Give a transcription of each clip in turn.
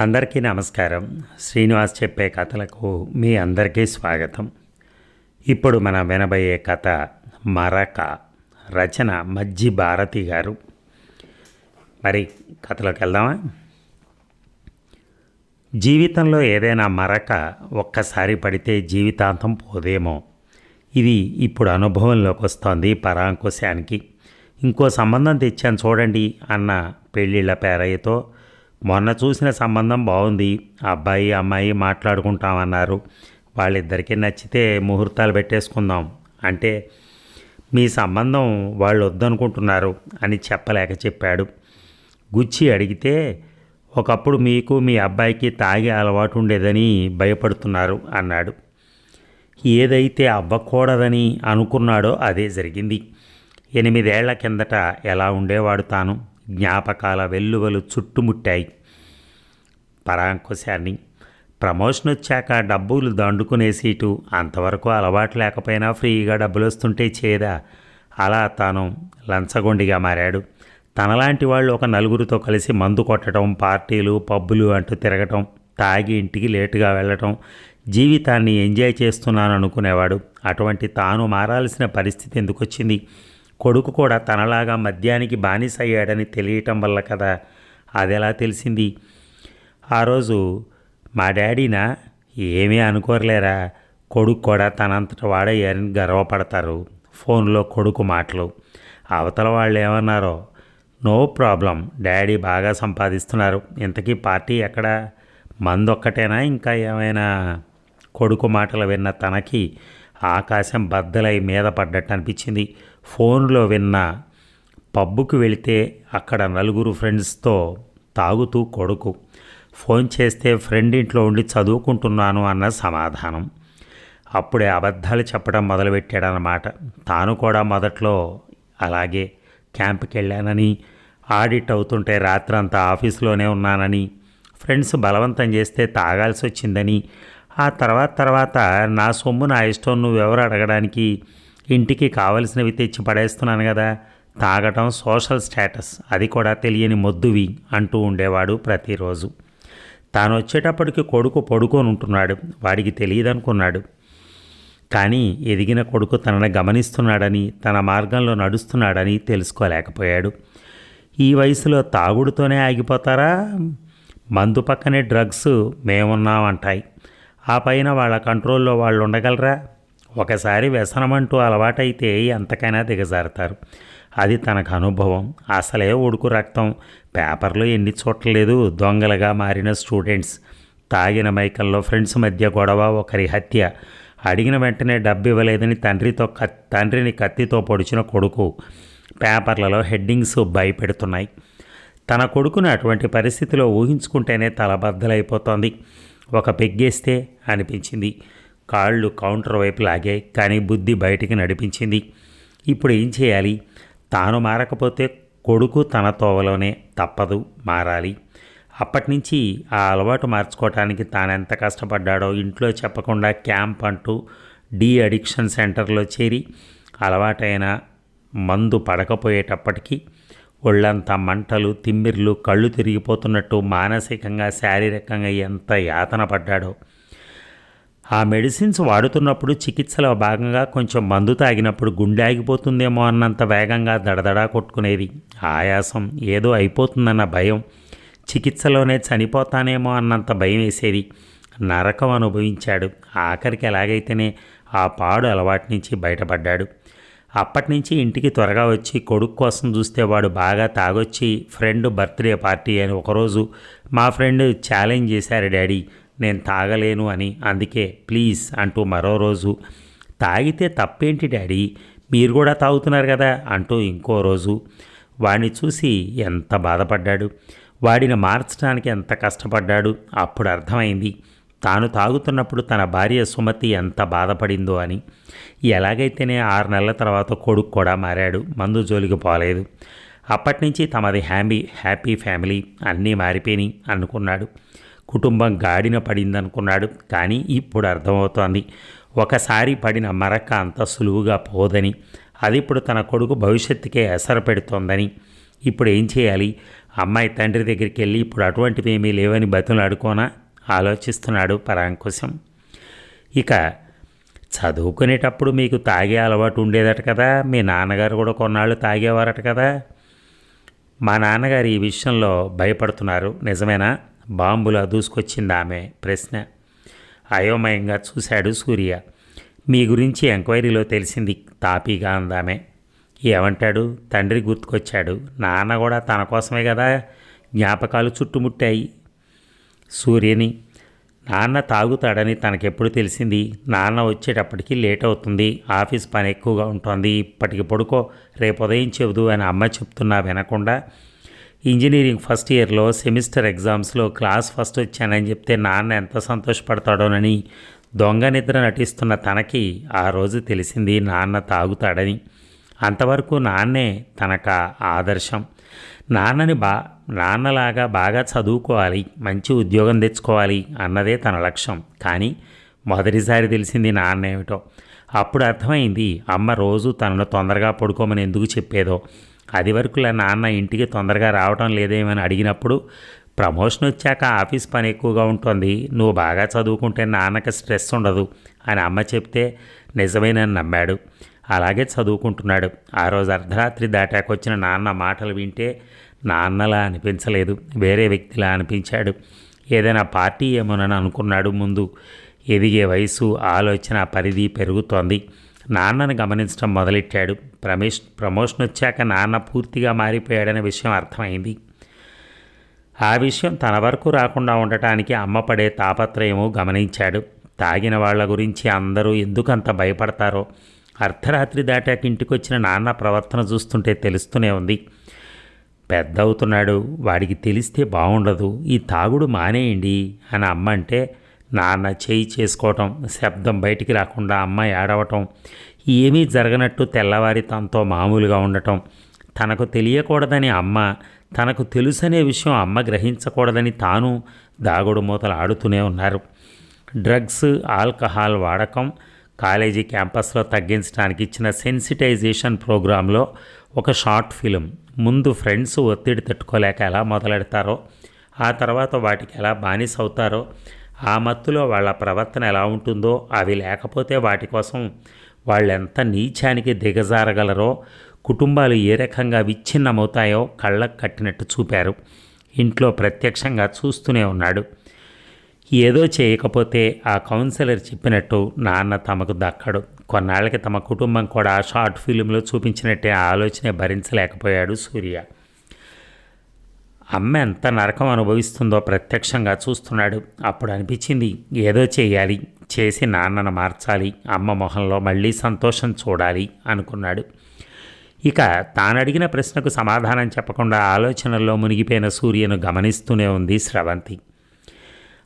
అందరికీ నమస్కారం. శ్రీనివాస్ చెప్పే కథలకు మీ అందరికీ స్వాగతం. ఇప్పుడు మనం వినబోయే కథ మరక రచన మజ్జి భారతి గారు. మరి కథలోకి వెళ్దామా? జీవితంలో ఏదైనా మరక ఒక్కసారి పడితే జీవితాంతం పోదేమో. ఇది ఇప్పుడు అనుభవంలోకి వస్తోంది పరాంకుశానికి. ఇంకో సంబంధం తెచ్చాను చూడండి అన్న పెళ్ళిళ్ళ పేరయ్యతో మొన్న చూసిన సంబంధం బాగుంది. అబ్బాయి అమ్మాయి మాట్లాడుకుంటామన్నారు. వాళ్ళిద్దరికీ నచ్చితే ముహూర్తాలు పెట్టేసుకుందాం. అంటే మీ సంబంధం వాళ్ళు వద్దనుకుంటున్నారు అని చెప్పలేక చెప్పాడు. గుచ్చి అడిగితే ఒకప్పుడు మీకు మీ అబ్బాయికి తాగే అలవాటు ఉండేదని భయపడుతున్నారు అన్నాడు. ఏదైతే అవ్వకూడదని అనుకున్నాడో అదే జరిగింది. ఎనిమిదేళ్ళ కిందట ఎలా ఉండేవాడు తాను? జ్ఞాపకాల వెల్లువలు చుట్టుముట్టాయి. పరాంకుశాన్ని ప్రమోషన్ వచ్చాక డబ్బులు దండుకునే సీటు అంతవరకు అలవాటు లేకపోయినా ఫ్రీగా డబ్బులు వస్తుంటే చేదా? అలా తాను లంచగొండిగా మారాడు. తనలాంటి వాళ్ళు ఒక నలుగురితో కలిసి మందు కొట్టడం పార్టీలు పబ్బులు అంటూ తిరగటం తాగి ఇంటికి లేటుగా వెళ్ళటం జీవితాన్ని ఎంజాయ్ చేస్తున్నాను అనుకునేవాడు అటువంటి తాను మారాల్సిన పరిస్థితి ఎందుకొచ్చింది? కొడుకు కూడా తనలాగా మద్యానికి బానిస అయ్యాడని తెలియటం వల్ల కదా అదెలా తెలిసింది? ఆ రోజు మా డాడీనా ఏమీ అనుకోరలేరా కొడుకు కూడా తనంతట వాడయ్యారని గర్వపడతారు ఫోన్లో కొడుకు మాటలు. అవతల వాళ్ళు ఏమన్నారో నో ప్రాబ్లం డాడీ బాగా సంపాదిస్తున్నారు. ఇంతకీ పార్టీ ఎక్కడ? మందొక్కటేనా ఇంకా ఏమైనా? కొడుకు మాటలు విన్న తనకి ఆకాశం బద్దలై మీద పడ్డట్టు అనిపించింది. ఫోన్లో విన్న పబ్బుకు వెళితే అక్కడ నలుగురు ఫ్రెండ్స్తో తాగుతూ కొడుకు. ఫోన్ చేస్తే ఫ్రెండ్ ఇంట్లో ఉండి చదువుకుంటున్నాను అన్న సమాధానం. అప్పుడే అబద్ధాలు చెప్పడం మొదలుపెట్టాడనమాట తాను కూడా మొదట్లో అలాగే క్యాంప్కి వెళ్ళానని ఆడిట్ అవుతుంటే రాత్రంతా ఆఫీస్లోనే ఉన్నానని ఫ్రెండ్స్ బలవంతం చేస్తే తాగాల్సి వచ్చిందని ఆ తర్వాత తర్వాత నా సొమ్ము నా ఇష్టం నువ్వెవరు అడగడానికి? ఇంటికి కావలసినవి తెచ్చి పడేస్తున్నాను కదా. తాగటం సోషల్ స్టేటస్ అది కూడా తెలియని మొద్దువి అంటూ ఉండేవాడు ప్రతిరోజు. తాను వచ్చేటప్పటికి కొడుకు పడుకొని ఉంటున్నాడు. వాడికి తెలియదనుకున్నాడు. కానీ ఎదిగిన కొడుకు తనని గమనిస్తున్నాడని తన మార్గంలో నడుస్తున్నాడని తెలుసుకోలేకపోయాడు. ఈ వయసులో తాగుడుతోనే ఆగిపోతారా? మందు పక్కనే డ్రగ్స్ మేమున్నామంటాయి. ఆ పైన వాళ్ళ కంట్రోల్లో వాళ్ళు ఉండగలరా? ఒకసారి వ్యసనమంటూ అలవాటైతే ఎంతకైనా దిగజారుతారు. అది తనకు అనుభవం. అసలే ఉడుకు రక్తం. పేపర్లో ఎన్ని చూడలేదు దొంగలుగా మారిన స్టూడెంట్స్. తాగిన మైకల్లో ఫ్రెండ్స్ మధ్య గొడవ ఒకరి హత్య. అడిగిన వెంటనే డబ్బు ఇవ్వలేదని తండ్రితో కత్ తండ్రిని కత్తితో పొడిచిన కొడుకు. పేపర్లలో హెడ్డింగ్స్ భయపెడుతున్నాయి. తన కొడుకును అటువంటి పరిస్థితిలో ఊహించుకుంటేనే తలబద్దలైపోతోంది ఒక పెగ్గేస్తే అనిపించింది. కాళ్ళు కౌంటర్ వైపు లాగాయి కానీ బుద్ధి బయటికి నడిపించింది. ఇప్పుడు ఏం చేయాలి? తాను మారకపోతే కొడుకు తన తోవలోనే తప్పదు మారాలి. అప్పటినుంచి ఆ అలవాటు మార్చుకోవటానికి తాను ఎంత కష్టపడ్డాడో ఇంట్లో చెప్పకుండా క్యాంప్ అంటూ డీ అడిక్షన్ సెంటర్లో చేరి అలవాటైన మందు పడకపోయేటప్పటికీ ఒళ్ళంతా మంటలు తిమ్మిర్లు కళ్ళు తిరిగిపోతున్నట్టు మానసికంగా శారీరకంగా ఎంత యాతన పడ్డాడో. ఆ మెడిసిన్స్ వాడుతున్నప్పుడు చికిత్సలో భాగంగా కొంచెం మందు తాగినప్పుడు గుండె ఆగిపోతుందేమో అన్నంత వేగంగా దడదడా కొట్టుకునేది. ఆయాసం ఏదో అయిపోతుందన్న భయం చికిత్సలోనే చనిపోతానేమో అన్నంత భయం వేసేది. నరకం అనుభవించాడు. ఆఖరికి ఎలాగైతేనే ఆ పాడు అలవాటు నుంచి బయటపడ్డాడు. అప్పటినుంచి ఇంటికి త్వరగా వచ్చి కొడుకు కోసం చూస్తే వాడు బాగా తాగొచ్చి ఫ్రెండ్ బర్త్డే పార్టీ అని ఒకరోజు మా ఫ్రెండ్ ఛాలెంజ్ చేశారు డాడీ నేను తాగలేను అని. అందుకే ప్లీజ్ అంటూ మరో రోజు తాగితే తప్పేంటి డాడీ? మీరు కూడా తాగుతున్నారు కదా అంటూ ఇంకో రోజు వాడిని చూసి ఎంత బాధపడ్డాడు? వాడిని మార్చడానికి ఎంత కష్టపడ్డాడు? అప్పుడు అర్థమైంది తాను తాగుతున్నప్పుడు తన భార్య సుమతి ఎంత బాధపడిందో అని. ఎలాగైతేనే ఆరు నెలల తర్వాత కొడుకు కూడా మారాడు మందు జోలికి పోలేదు. అప్పటి నుంచి తమది హ్యాపీ హ్యాపీ ఫ్యామిలీ అన్నీ మారిపోయినాయి అనుకున్నాడు. కుటుంబం గాడిన పడిందనుకున్నాడు కానీ ఇప్పుడు అర్థమవుతోంది. ఒకసారి పడిన మరక అంత సులువుగా పోదని అది ఇప్పుడు తన కొడుకు భవిష్యత్తుకే ఎసరు పెడుతోందని. ఇప్పుడు ఏం చేయాలి? అమ్మాయి తండ్రి దగ్గరికి వెళ్ళి ఇప్పుడు అటువంటివి ఏమీ లేవని బతులు అడుకోనా ఆలోచిస్తున్నాడు పరాంకుశం. ఇక చదువుకునేటప్పుడు మీకు తాగే అలవాటు ఉండేదట కదా? మీ నాన్నగారు కూడా కొన్నాళ్ళు తాగేవారట కదా? మా నాన్నగారు ఈ విషయంలో భయపడుతున్నారు. నిజమేనా? బాంబులా దూసుకొచ్చింది ఆమె ప్రశ్న. అయోమయంగా చూశాడు సూర్య. మీ గురించి ఎంక్వైరీలో తెలిసింది తాపీగా అందామే ఏమంటాడు? తండ్రి గుర్తుకొచ్చాడు. నాన్న కూడా తన కోసమే కదా? జ్ఞాపకాలు చుట్టుముట్టాయి. సూర్యని. నాన్న తాగుతాడని తనకెప్పుడు తెలిసింది. నాన్న వచ్చేటప్పటికి లేట్ అవుతుంది. ఆఫీస్ పని ఎక్కువగా ఉంటుంది. ఇప్పటికి పడుకో రేపు ఉదయం చెబుదు అని అమ్మ చెప్తున్నా వినకుండా ఇంజనీరింగ్ ఫస్ట్ ఇయర్లో సెమిస్టర్ ఎగ్జామ్స్లో క్లాస్ ఫస్ట్ వచ్చానని చెప్తే నాన్న ఎంత సంతోషపడతాడోనని దొంగ నిద్ర నటిస్తున్న తనకి ఆ రోజు తెలిసింది నాన్న తాగుతాడని. అంతవరకు నాన్నే తనక ఆదర్శం. నాన్నని బా నాన్నలాగా బాగా చదువుకోవాలి మంచి ఉద్యోగం తెచ్చుకోవాలి అన్నదే తన లక్ష్యం. కానీ మొదటిసారి తెలిసింది నాన్న ఏమిటో అప్పుడు అర్థమైంది అమ్మ రోజు తనను తొందరగా పడుకోమని ఎందుకు చెప్పేదో. అది వరకులా నాన్న ఇంటికి తొందరగా రావటం లేదేమని అడిగినప్పుడు ప్రమోషన్ వచ్చాక ఆఫీస్ పని ఎక్కువగా ఉంటుంది నువ్వు బాగా చదువుకుంటే నాన్నకి స్ట్రెస్ ఉండదు అని అమ్మ చెప్తే నిజమేనని నమ్మాడు. అలాగే చదువుకుంటున్నాడు. ఆ రోజు అర్ధరాత్రి దాటాకొచ్చిన నాన్న మాటలు వింటే నాన్నలా అనిపించలేదు. వేరే వ్యక్తిలా అనిపించాడు. ఏదైనా పార్టీ ఏమోనని అనుకున్నాడు ముందు. ఎదిగే వయసు ఆలోచన పరిధి పెరుగుతోంది. నాన్నను గమనించడం మొదలెట్టాడు. ప్రమేష్ ప్రమోషన్ వచ్చాక నాన్న పూర్తిగా మారిపోయాడనే విషయం అర్థమైంది. ఆ విషయం తన వరకు రాకుండా ఉండటానికి అమ్మ పడే తాపత్రయము గమనించాడు. తాగిన వాళ్ళ గురించి అందరూ ఎందుకంత భయపడతారో అర్ధరాత్రి దాటాక ఇంటికొచ్చిన నాన్న ప్రవర్తన చూస్తుంటే తెలుస్తూనే ఉంది. పెద్ద అవుతున్నాడు వాడికి తెలిస్తే బాగుండదు ఈ తాగుడు మానేయండి అని అమ్మ అంటే నాన్న చేయి చేసుకోవటం శబ్దం బయటికి రాకుండా అమ్మ ఏడవటం ఏమీ జరగనట్టు తెల్లవారి తనతో మామూలుగా ఉండటం తనకు తెలియకూడదని అమ్మ తనకు తెలుసనే విషయం అమ్మ గ్రహించకూడదని తాను దాగుడు మూతలు ఆడుతూనే ఉన్నారు. డ్రగ్స్ ఆల్కహాల్ వాడకం కాలేజీ క్యాంపస్లో తగ్గించడానికి ఇచ్చిన సెన్సిటైజేషన్ ప్రోగ్రాంలో ఒక షార్ట్ ఫిలిం ముందు ఫ్రెండ్స్ ఒత్తిడి తట్టుకోలేక ఎలా మొదలెడతారో ఆ తర్వాత వాటికి ఎలా బానిస అవుతారో ఆ మత్తులో వాళ్ళ ప్రవర్తన ఎలా ఉంటుందో అవి లేకపోతే వాటి కోసం వాళ్ళు ఎంత నీచానికి దిగజారగలరో కుటుంబాలు ఏ రకంగా విచ్ఛిన్నమవుతాయో కళ్ళకు కట్టినట్టు చూపారు. ఇంట్లో ప్రత్యక్షంగా చూస్తూనే ఉన్నాడు. ఏదో చేయకపోతే ఆ కౌన్సిలర్ చెప్పినట్టు నాన్న తమకు దక్కడు. కొన్నాళ్ళకి తమ కుటుంబం కూడా షార్ట్ ఫిలింలో చూపించినట్టే ఆలోచనే భరించలేకపోయాడు సూర్య. అమ్మ ఎంత నరకం అనుభవిస్తుందో ప్రత్యక్షంగా చూస్తున్నాడు. అప్పుడు అనిపించింది ఏదో చేయాలి చేసి నాన్నను మార్చాలి అమ్మ మొహంలో మళ్ళీ సంతోషం చూడాలి అనుకున్నాడు. ఇక తానడిగిన ప్రశ్నకు సమాధానం చెప్పకుండా ఆలోచనల్లో మునిగిపోయిన సూర్యను గమనిస్తూనే ఉంది స్రవంతి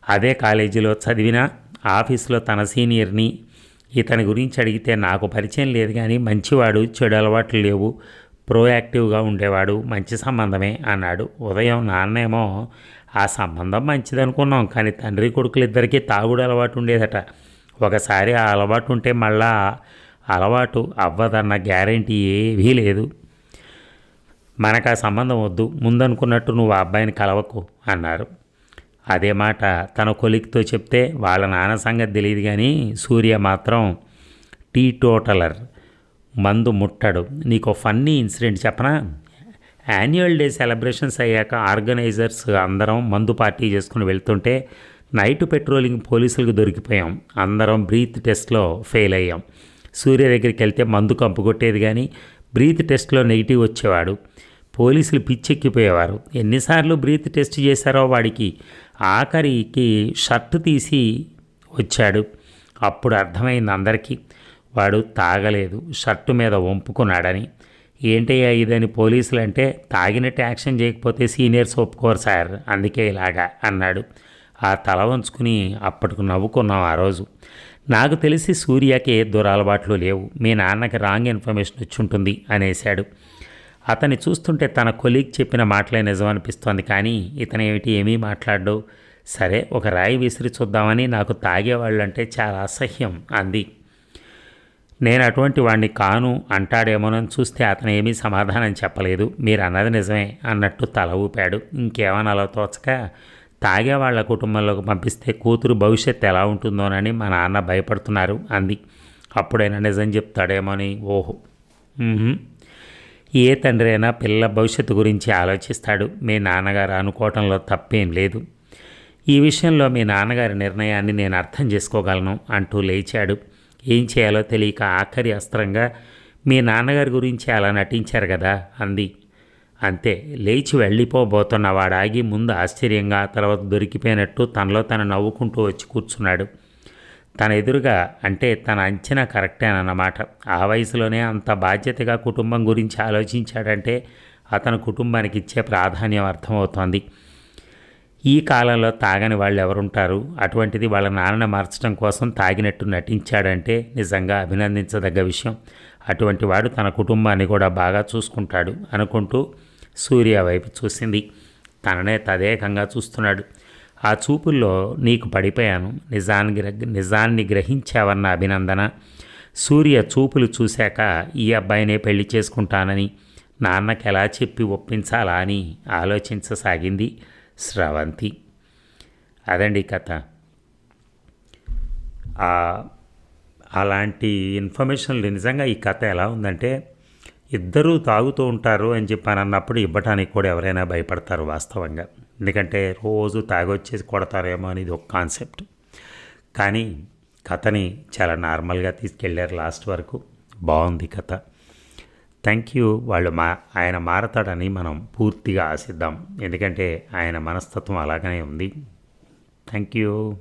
అదే కాలేజీలో చదివిన ఆఫీస్లో తన సీనియర్ని ఇతని గురించి అడిగితే నాకు పరిచయం లేదు కానీ మంచివాడు చెడు అలవాట్లు లేవు ప్రోయాక్టివ్గా ఉండేవాడు మంచి సంబంధమే అన్నాడు. ఉదయం నాన్నేమో ఆ సంబంధం మంచిదనుకున్నాం కానీ తండ్రి కొడుకులిద్దరికీ తాగుడు అలవాటు ఉండేదట. ఒకసారి ఆ అలవాటు ఉంటే మళ్ళా అలవాటు అవ్వదన్న గ్యారంటీ ఏవీ లేదు. మనకు ఆ సంబంధం వద్దు ముందనుకున్నట్టు నువ్వు ఆ అబ్బాయిని కలవకు అన్నారు. అదే మాట తన కొలిక్తో చెప్తే వాళ్ళ నాన్న సంగతి తెలియదు కానీ సూర్య మాత్రం టీ టోటలర్ మందు ముట్టడు. నీకు ఫన్నీ ఇన్సిడెంట్ చెప్పనా? యాన్యువల్ డే సెలబ్రేషన్స్ అయ్యాక ఆర్గనైజర్స్ అందరం మందు పార్టీ చేసుకుని వెళ్తుంటే నైట్ పెట్రోలింగ్ పోలీసులకు దొరికిపోయాం. అందరం బ్రీత్ టెస్ట్లో ఫెయిల్ అయ్యాం. సూర్య దగ్గరికి వెళ్తే మందు కంపు కొట్టేది కానీ బ్రీత్ టెస్ట్లో నెగిటివ్ వచ్చేవాడు. పోలీసులు పిచ్చెక్కిపోయేవారు. ఎన్నిసార్లు బ్రీత్ టెస్ట్ చేశారో వాడికి ఆఖరికి షర్టు తీసి వచ్చాడు. అప్పుడు అర్థమైంది అందరికీ. వాడు తాగలేదు. షర్టు మీద వంపుకున్నాడని. ఏంటయ్యా ఇదని పోలీసులు అంటే తాగినట్టు యాక్షన్ చేయకపోతే సీనియర్స్ ఒప్పుకోరు సార్ అందుకే ఇలాగా అన్నాడు. ఆ తల వంచుకుని అప్పటికి నవ్వుకున్నాం ఆ రోజు. నాకు తెలిసి సూర్యకి దురలవాట్లు లేవు. మీ నాన్నకి రాంగ్ ఇన్ఫర్మేషన్ వచ్చి ఉంటుంది అనేశాడు. అతన్ని చూస్తుంటే తన కొలీగ్ చెప్పిన మాటలే నిజం అనిపిస్తోంది కానీ ఇతనేమిటి ఏమీ మాట్లాడడు. సరే ఒక రాయి విసిరి చూద్దామని నాకు తాగేవాళ్ళంటే చాలా అసహ్యం అంది. నేను అటువంటి వాడిని కాను అంటాడేమోనని చూస్తే అతను ఏమీ సమాధానం చెప్పలేదు. మీరు అన్నది నిజమే అన్నట్టు తల ఊపాడు. ఇంకేమనాలో తోచక తాగే వాళ్ళ కుటుంబంలోకి పంపిస్తే కూతురు భవిష్యత్తు ఎలా ఉంటుందోనని మా నాన్న భయపడుతున్నారు అంది. అప్పుడైనా నిజం చెప్తాడేమోని? ఓహో. ఏ తండ్రి అయినా పిల్లల భవిష్యత్తు గురించి ఆలోచిస్తాడు. మీ నాన్నగారు అనుకోవటంలో తప్పేం లేదు. ఈ విషయంలో మీ నాన్నగారి నిర్ణయాన్ని నేను అర్థం చేసుకోగలను అంటూ లేచాడు. ఏం చేయాలో తెలియక ఆఖరి అస్త్రంగా మీ నాన్నగారి గురించి అలా నటించారు కదా అంది. అంతే లేచి వెళ్ళిపోబోతున్న వాడాగి ముందు ఆశ్చర్యంగా తర్వాత దొరికిపోయినట్టు తనలో తను నవ్వుకుంటూ వచ్చి కూర్చున్నాడు. తన ఎదురుగా అంటే తన అంచనా కరెక్టేనన్నమాట ఆ వయసులోనే అంత బాధ్యతగా కుటుంబం గురించి ఆలోచించాడంటే అతను కుటుంబానికి ఇచ్చే ప్రాధాన్యం అర్థమవుతోంది. ఈ కాలంలో తాగని వాళ్ళు ఎవరుంటారు? అటువంటిది వాళ్ళ నాన్న మార్చడం కోసం తాగినట్టు నటించాడంటే నిజంగా అభినందించదగ్గ విషయం. అటువంటి వాడు తన కుటుంబాన్ని కూడా బాగా చూసుకుంటాడు అనుకుంటూ సూర్య వైపు చూసింది. తననే తదేకంగా చూస్తున్నాడు. ఆ చూపుల్లో నీకు పడిపోయాను. నిజాన్ని నిజాన్ని గ్రహించావన్న అభినందన. సూర్య చూపులు చూశాక ఈ అబ్బాయినే పెళ్ళి చేసుకుంటానని నాన్నకి ఎలా చెప్పి ఒప్పించాలా అని ఆలోచించసాగింది స్రవంతి. అదండి కథ. అలాంటి ఇన్ఫర్మేషన్లు నిజంగా ఈ కథ ఎలా ఉందంటే ఇద్దరూ తాగుతూ ఉంటారు అని చెప్పాను అన్నప్పుడు ఇవ్వటానికి కూడా ఎవరైనా భయపడతారు వాస్తవంగా. ఎందుకంటే రోజు తాగొచ్చేసి కొడతారేమో అనేది ఒక కాన్సెప్ట్. కానీ కథని చాలా నార్మల్గా తీసుకెళ్ళారు లాస్ట్ వరకు. బాగుంది కథ. Thank you. వాళ్ళు మా ఆయన మారతాడని మనం పూర్తిగా ఆశిద్దాం. ఎందుకంటే ఆయన మనస్తత్వం అలాగనే ఉంది. Thank you.